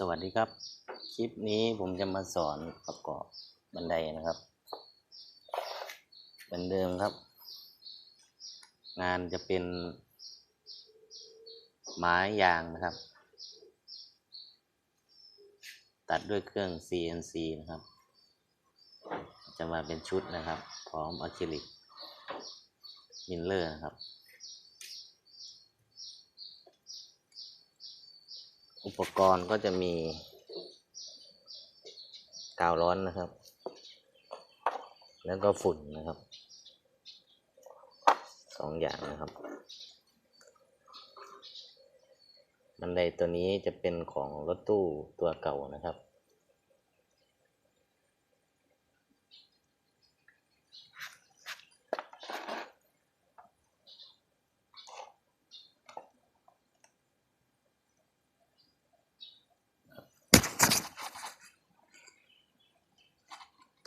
สวัสดีครับ คลิปนี้ผมจะมาสอนประกอบบันไดนะครับเหมือนเดิมครับ งานจะเป็น ไม้ยางนะครับ ตัดด้วยเครื่อง CNC นะครับ จะมาเป็นชุดนะครับ พร้อมอะคริลิกมิลเลอร์นะครับ อุปกรณ์ก็จะมีกาวร้อนนะครับ แล้วก็ฝุ่นนะครับสองอย่างนะครับ บันไดตัวนี้จะเป็นของรถตู้ตัวเก่านะครับ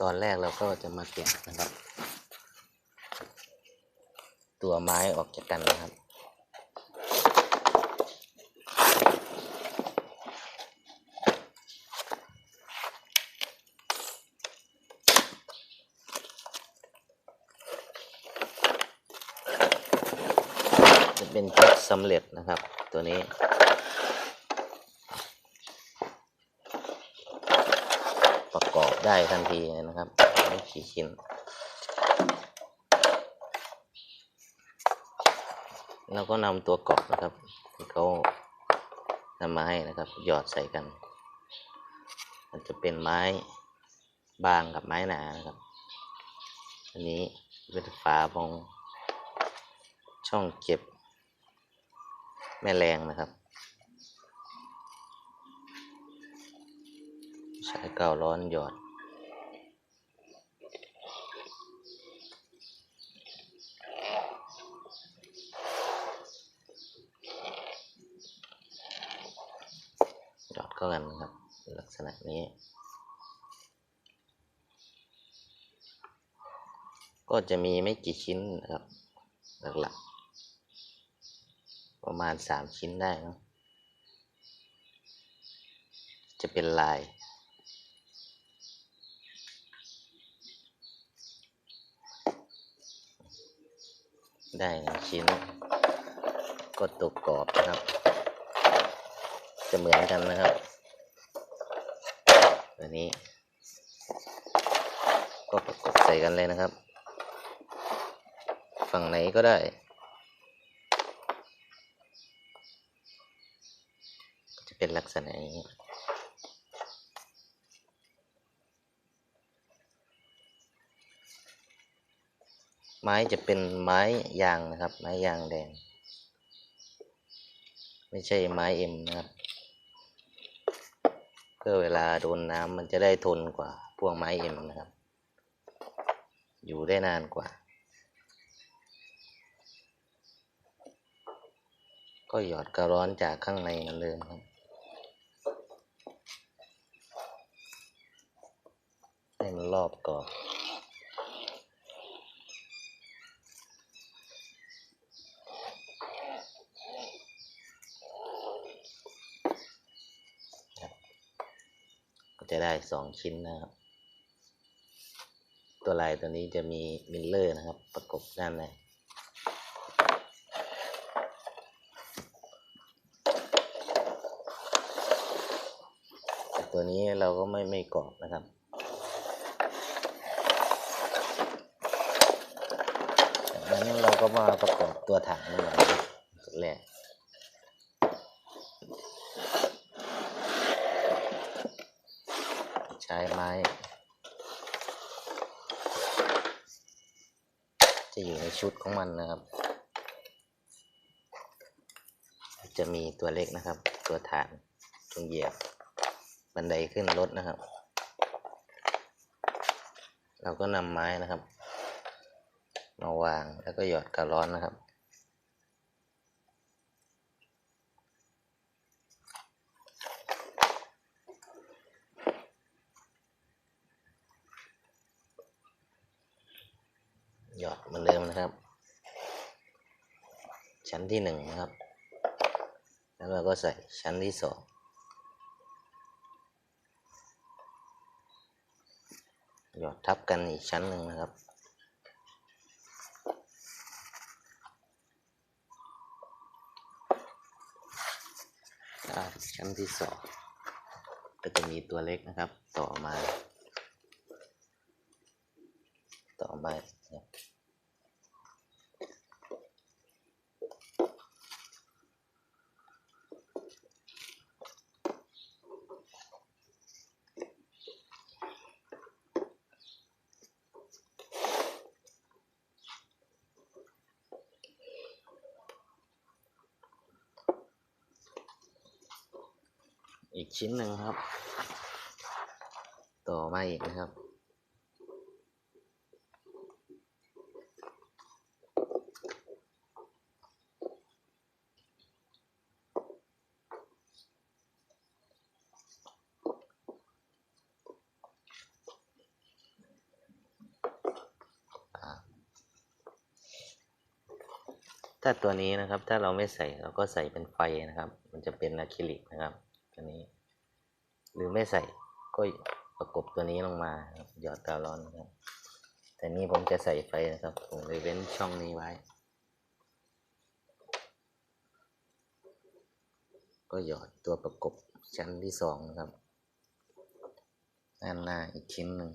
ตอนแรกเราก็จะมาแกะนะครับ ตัวไม้ออกจากกันนะครับ จะเป็นชุดสำเร็จนะครับตัวนี้ ประกอบ ได้ทันทีนะครับไม่กี่ชิ้นแล้วก็นำตัวกรอบนะครับที่เขานำมาให้นะครับ หยอดใส่กัน มันจะเป็นไม้บางกับไม้หนานะครับ อันนี้เป็นฝาของช่องเก็บ แม่แรงนะครับใช้กาวร้อนหยอด หยอดเข้ากันครับ ลักษณะนี้ ก็จะมีไม่กี่ชิ้นนะครับ หลักๆ ประมาณสามชิ้นได้นะจะเป็นลายได้หนึ่งชิ้น ก็ตกกรอบนะครับ จะเหมือนกันนะครับ อันนี้ ก็ประกบใส่กันเลยนะครับ ฝั่งไหนก็ได้ จะเป็นลักษณะอย่างนี้ไม้จะเป็นไม้ยางนะครับ ไม้ยางแดง ไม่ใช่ไม้เอ็มนะครับ พื่อเวลาโดนน้ำมันจะได้ทนกว่า พวกไม้เอ็มนะครับ อยู่ได้นานกว่า ก็หยอดกระร้อนจากข้างในนั่นเลยครับให้มันรอบกรอบ จะได้สองชิ้นนะครับ ตัวลายตัวนี้จะมีมิลเลอร์นะครับ ประกบด้านในตัวนี้เราก็ไม่ไม่กรอบนะครับจากนั้นเราก็มาประกอบตัวถังนี่นะครับแรก ใช้ไม้ จะอยู่ในชุดของมันนะครับ จะมีตัวเล็กนะครับ ตัวฐานตรงเหยียบ บันไดขึ้นรถนะครับ เราก็นำไม้นะครับ มาวางแล้วก็หยอดกระร้อนนะครับ ก็ใส่ชั้นที่สองหยอดทับกันอีกชั้นหนึ่งนะครับ ชั้นที่สองก็จะมีตัวเล็กนะครับ ต่อมา ต่อมา ชิ้นหนึ่งครับ ต่อมาอีกนะครับ ถ้าตัวนี้นะครับถ้าเราไม่ใส่เราก็ใส่เป็นไฟนะครับ มันจะเป็นอะคริลิกนะครับ หรือไม่ใส่ก็ประกบตัวนี้ลงมาหยอดกาวร้อนนะครับ แต่นี่ผมจะใส่ไฟนะครับ ผมเลยเว้นช่องนี้ไว้ ก็หยอดตัวประกบชั้นที่สองนะครับด้านหน้าอีกชิ้นหนึ่ง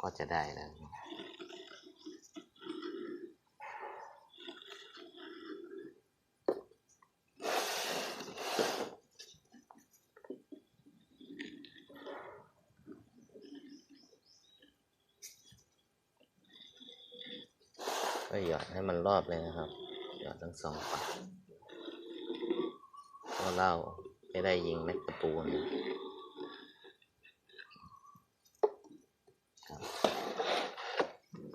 ก็จะได้แล้ว ก็หยอด ให้มันรอบเลยนะครับหยอดทั้งสองฝั่งเพราะเราไม่ได้ยิงแม็กตะปูนะครับ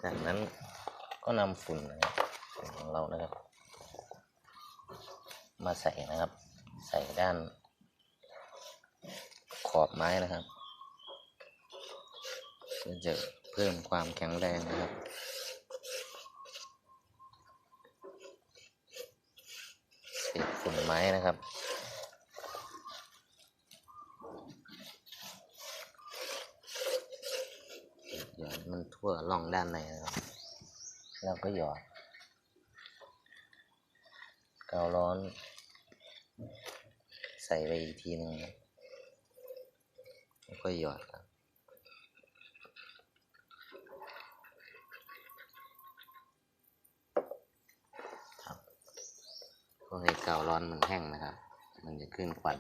จากนั้นก็นำฝุ่นนะครับฝุ่นของเรานะครับ มาใส่นะครับ ใส่ด้านขอบไม้นะครับเพื่อจะเพิ่มความแข็งแรงนะครับ เศษฝุ่น ไม้นะครับ หยอดมันทั่วร่องด้านในนะครับ แล้วก็หยอดกาวร้อน ใส่ไปอีกทีหนึงแล้วก็หยอดครับ พื่อให้กาวร้อนมันแห้งนะครับ มันจะขึ้นควัน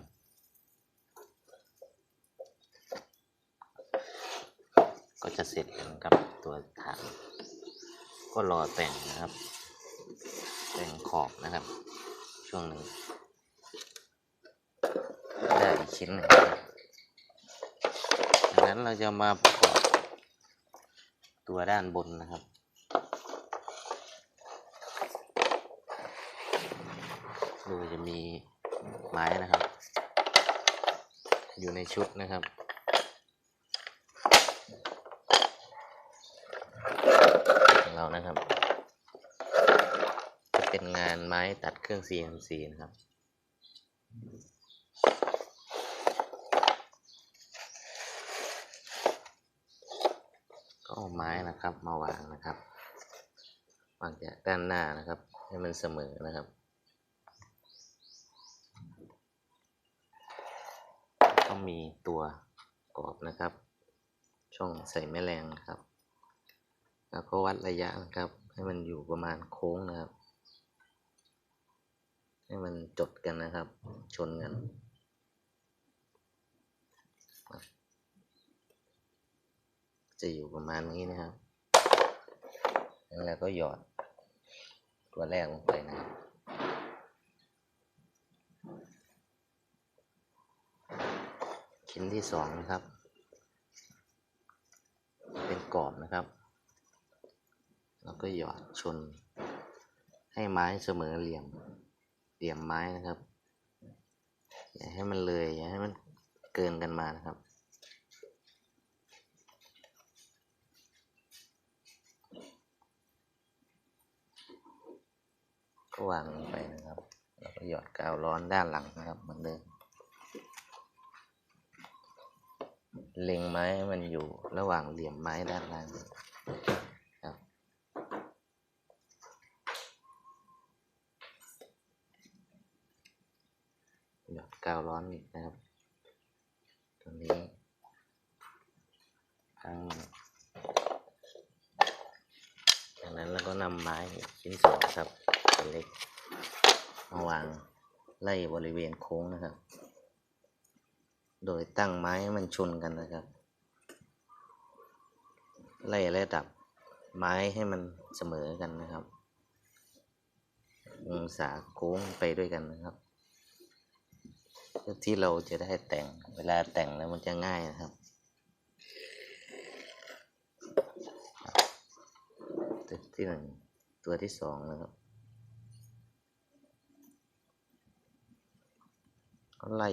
ก็จะเสร็จแล้วกับตัวฐานก็รอแต่งนะครับ แต่งขอบนะครับ ช่วงหนึ่งได้อีกชิ้นหนึ่งดังนั้นเราจะมาประกอบตัวด้านบนนะครับ โดยจะมีไม้นะครับ อยู่ในชุดนะครับของเรานะครับ จะเป็นงานไม้ตัดเครื่อง CNC นะครับก็เอาไม้นะครับมาวางนะครับวางจากด้านหน้านะครับ ให้มันเสมอนะครับ ก็มี ตัวกรอบนะครับ ช่องใส่แม่แรงนะครับ แล้วก็วัดระยะนะครับ ให้มันอยู่ประมาณโค้งนะครับ ให้มันจดกันนะครับ ชนกันจะอยู่ประมาณนี้นะครับ แล้วก็หยอดตัวแรกลงไปนะครับ ชิ้นที่สองนะครับ เป็นกรอบนะครับ แล้วก็หยอดชน ให้ไม้เสมอเหลี่ยม เหลี่ยมไม้นะครับ อย่าให้มันเลย อย่าให้มันเกินกันมานะครับก็วางลงไปนะครับ แล้วก็หยอดกาวร้อนด้านหลังนะครับเหมือนเดิม เล็งไม้มันอยู่ระหว่างเหลี่ยมไม้ด้านล่างครับ หยอดกาวร้อนอีกนะครับ ตรงนี้ทั้งจากนั้นเราก็นำไม้ชิ้นสองครับเล็กมาวางไล่บริเวณโค้งนะครับ โดยตั้งไม้ให้มันชนกันนะครับ ไล่ระดับไม้ให้มันเสมอกันนะครับ องศาโค้งไปด้วยกันนะครับ ที่เราจะได้แต่งเวลาแต่งแล้วมันจะง่ายนะครับ ตัวที่หนึ่งตัวที่สองนะครับก็ไล่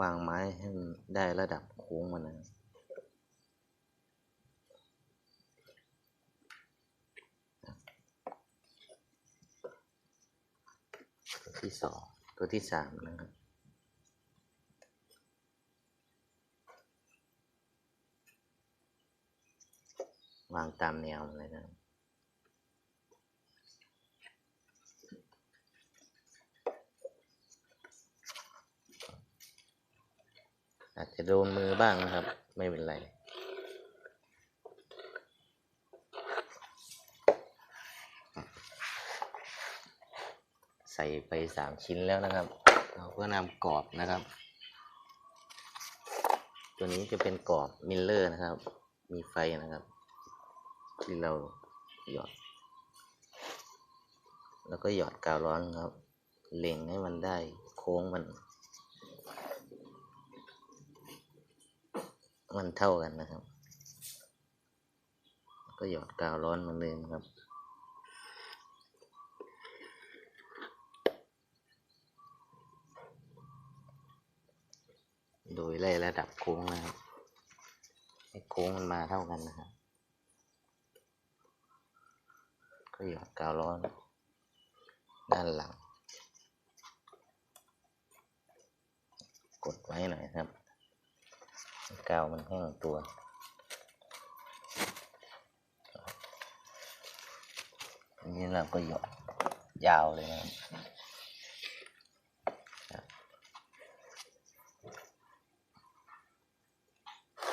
วางไม้ให้มันได้ระดับโค้งมันนะตัวที่สองตัวที่สามนะครับวางตามแนวเลยนะครับ อา จะโดนมือบ้างนะครับ ไม่เป็นไร ใส่ไปสามชิ้นแล้วนะครับ เราก็นำกรอบนะครับ ตัวนี้จะเป็นกรอบมิลเลอร์นะครับ มีไฟนะครับ ที่เราหยอด แล้วก็หยอดกาวร้อนครับ เล็งให้มันได้โค้งมัน มันเท่ากันนะครับ ก็หยอดกาวร้อนมือนเดิมครับโดยไล่ระดับโค้งนะครับ ให้โค้งมันมาเท่ากันนะครับ ก็หยอดกาวร้อน ด้านหลัง กดไว้หน่อยครับ กาวมันแห้งตัว อันนี้เราก็หยดยาวเลยนะครับ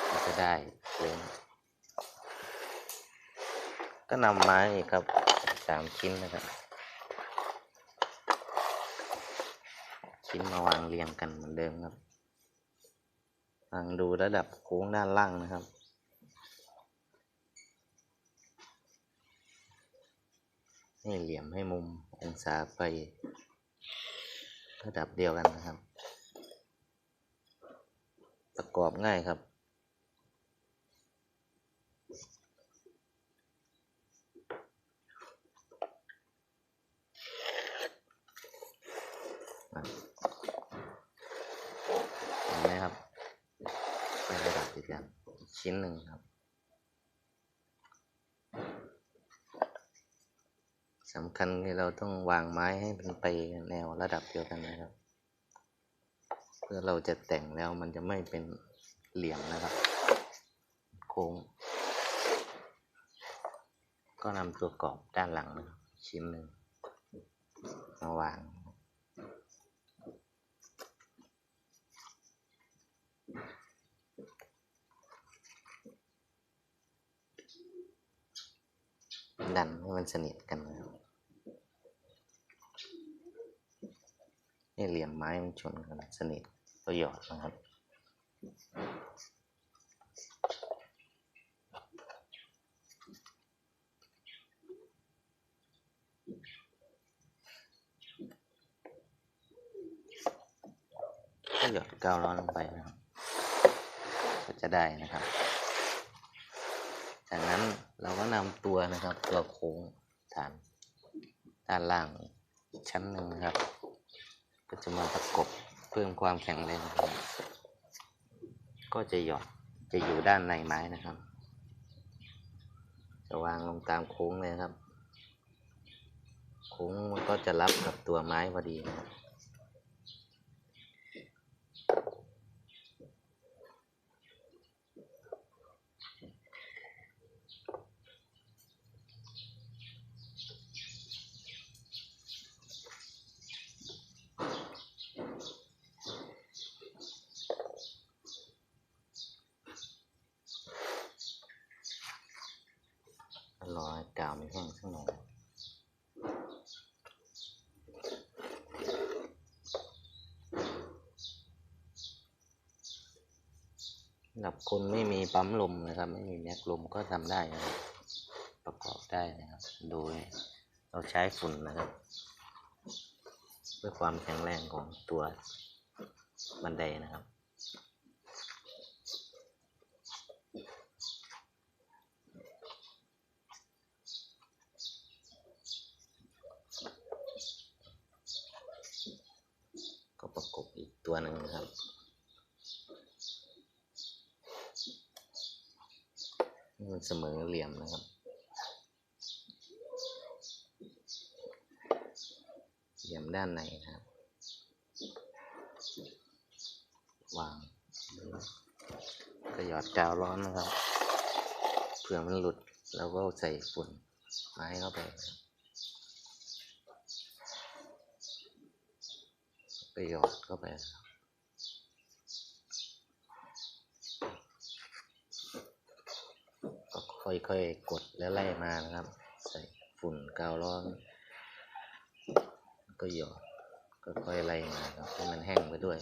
ก็จะได้เลยก็นำไม้อีกครับสามชิ้นนะครับ ชิ้นมาวางเรียงกันเหมือนเดิมครับ วางดูระดับโค้งด้านล่างนะครับ ให้เหลี่ยมให้มุมองศาไประดับเดียวกันนะครับ ประกอบง่ายครับ เห็นไหมครับเป็นระดับติดกันอีก ชิ้นหนึ่งครับสำคัญคือเราต้องวางไม้ให้มันไปแนวระดับเดียวกันนะครับ เพื่อเราจะแต่งแล้วมันจะไม่เป็นเหลี่ยมนะครับ โค้ง ก็นำตัวกรอบด้านหลังนะครับชิ้นหนึ่งมาวาง ดันให้มันสนิทกันนะครับให้เหลี่ยมไม้มันชนกันสนิทก็หยอดนะครับหยอดกาวร้อนลงไปนะครับ ก็จะได้นะครับ จากนั้น เราก็นำตัวนะครับ ตัวโค้งฐานด้านล่างชั้นหนึ่งครับ ก็จะมาประกบเพิ่มความแข็งแรงก็จะหยอดจะอยู่ด้านในไม้นะครับ จะวางลงตามโค้งเลยครับ โค้โค้งมันก็จะรับกับตัวไม้พอดีนะครับ รอให้กาวมันแห้งสักหน่อยสำ หรับคนไม่มีปั๊มลมนะครับ ไม่มีแม็กลมก็ทำได้นะครับประกอบได้นะครับ โดยเราใช้ฝุ่นนะครับ เพื่อความแข็งแรงของตัวบันไดนะครับก็ประกบอีกตัวหนึ่งนะครับ ให้ มันเสมอเหลี่ยมนะครับ เหลี่ยมด้านในนะครับ วางก็หยอดกาวร้อนนะครับ เผื่อมันหลุดแล้วก็ใส่ฝุ่นไม้เข้าไปนะครับไปหยอดเข้าไปครับ ค่อยๆ กดแล้วไล่มานะครับ ใส่ฝุ่นกาวร้อน ก็หยอดค่อยๆไล่มาครับให้มันแห้งไปด้วย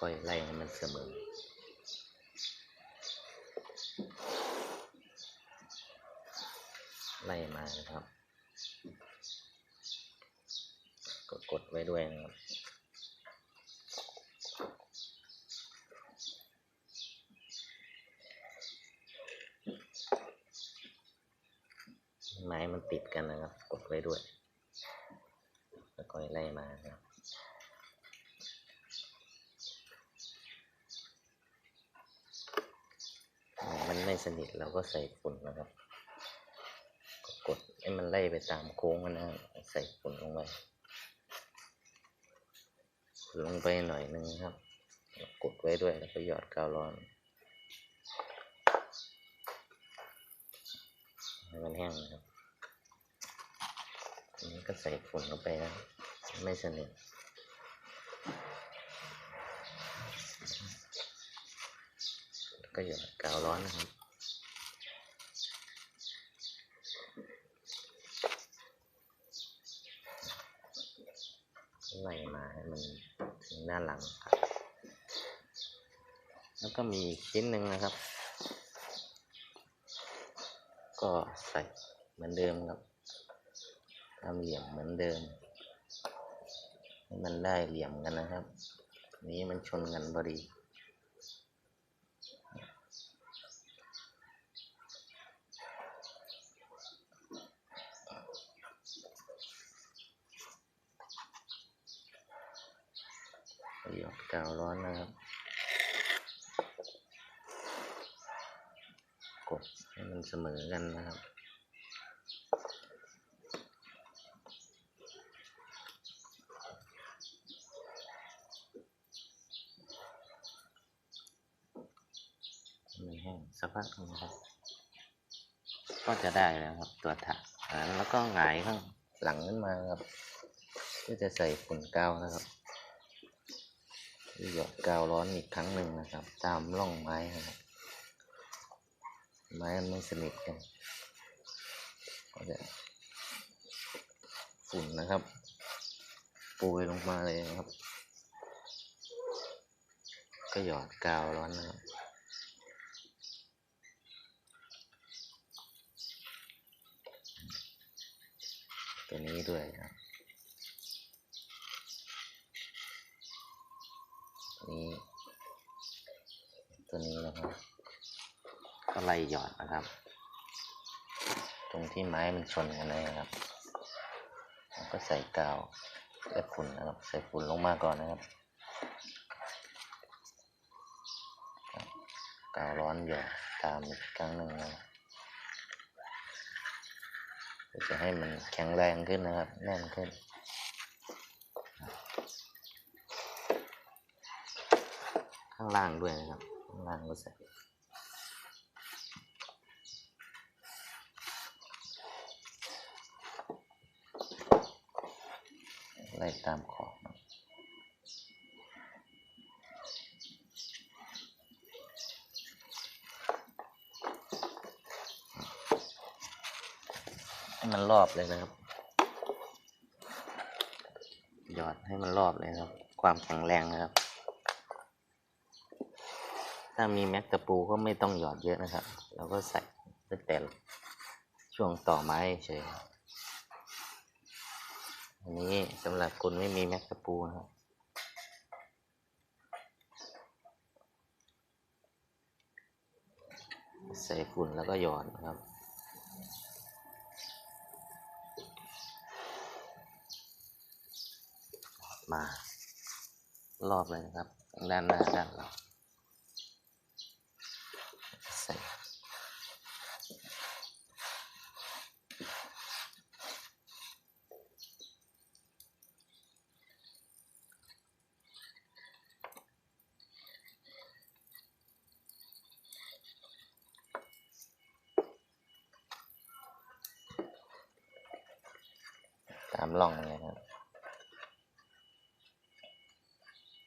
ค่อยไล่ให้มันเสมอไล่มานะครับ ก็กดไว้ด้วยนะครับ ไม้มันติดกันนะครับ กดไว้ด้วย แล้วก็ไล่มานะครับมันไม่สนิทเราก็ใส่ฝุ่นนะครับ กดให้มันไล่ไปตามโค้งมันนะครับใส่ฝุ่นลงไปลงไปหน่อยนึงครับ กดไว้ด้วยแล้วก็หยอดกาวร้อนให้มันแห้งนะครับ นี้ก็ใส่ฝุ่นลงไปนะ ไม่สนิทก็หยอดกาวร้อนนะครับไล่มาให้มันถึงด้านหลังครับแล้วก็มีอีกชิ้นหนึ่งนะครับ ก็ใส่เหมือนเดิมครับ ทำเหลี่ยมเหมือนเดิม ให้มันได้เหลี่ยมกันนะครับ นี้มันชนกันพอดีหยอดกาวร้อนนะครับ กดให้มันเสมอกันนะครับ ให้มันแห้งสัก พักนึงครับ ก็จะได้แล้วครับ ตัวถักแล้วก็หงายข้างหลังขึ้นมาครับเพื่อจะใส่ฝุ่นกาวนะครับหยดกาวร้อนอีกครั้งหนึ่งนะครับ ตามร่องไม้นะครับ ไม้มันไม่สนิทกันก็จะฝุ่นนะครับโปรยลงมาเลยนะครับ ก็หยอดกาวร้อนนะครับ ตัวนี้ด้วยนะครับนี้ตัวนี้นะครับก็ไล่หยอดนะครับ ตรงที่ไม้มันชนกันเลยนะครับแล้วก็ใส่กาวและฝุ่นนะครับ ใส่ฝุ่นลงมาก่อนนะครับกาวร้อนหยอดตามอีกครั้งหนึ่งนะครับ ก็ จะให้มันแข็งแรงขึ้นนะครับ แน่นขึ้น ข้างล่างด้วยนะครับ ข้างล่างก็ใส่ไล่ตามขอบ มันรอบเลยนะครับ หยอดให้มันรอบเลยครับ ความแข็งแรงนะครับ ถ้ามีแม็กตะปูก็ไม่ต้องหยอดเยอะนะครับเราก็ใส่ตั้งแต่ช่วงต่อไม้เฉยอันนี้สำหรับคนไม่มีแม็กตะปูนะครับใส่ฝุ่นแล้วก็หยอดนะครับ มา รอบเลยนะครับ ด้านหน้าด้านหลังใส่ ตามร่องเลยครับ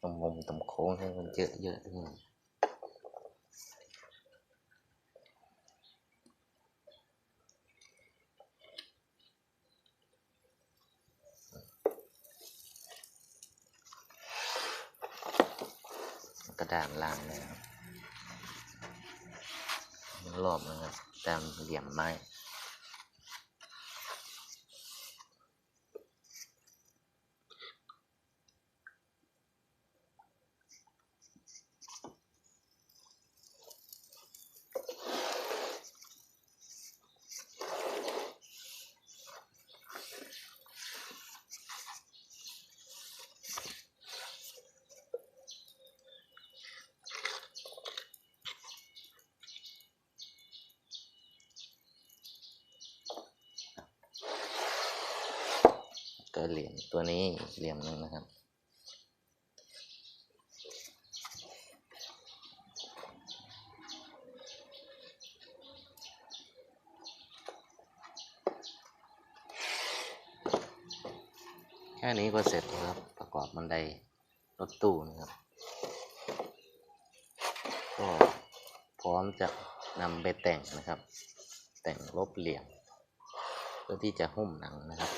ตรงมุมตรงโค้งให้มันเยอะเยอะขึ้นกระดานล่างเลยครับรอบนะครับตามเหลี่ยมไม้ ก็เหลี่ยมตัวนี้เหลี่ยมหนึ่งนะครับ แค่นี้ก็เสร็จแล้วครับ ประกอบบันไดรถตู้นะครับ ก็พร้อมจะนำไปแต่งนะครับ แต่งลบเหลี่ยมเพื่อที่จะหุ้มหนังนะครับ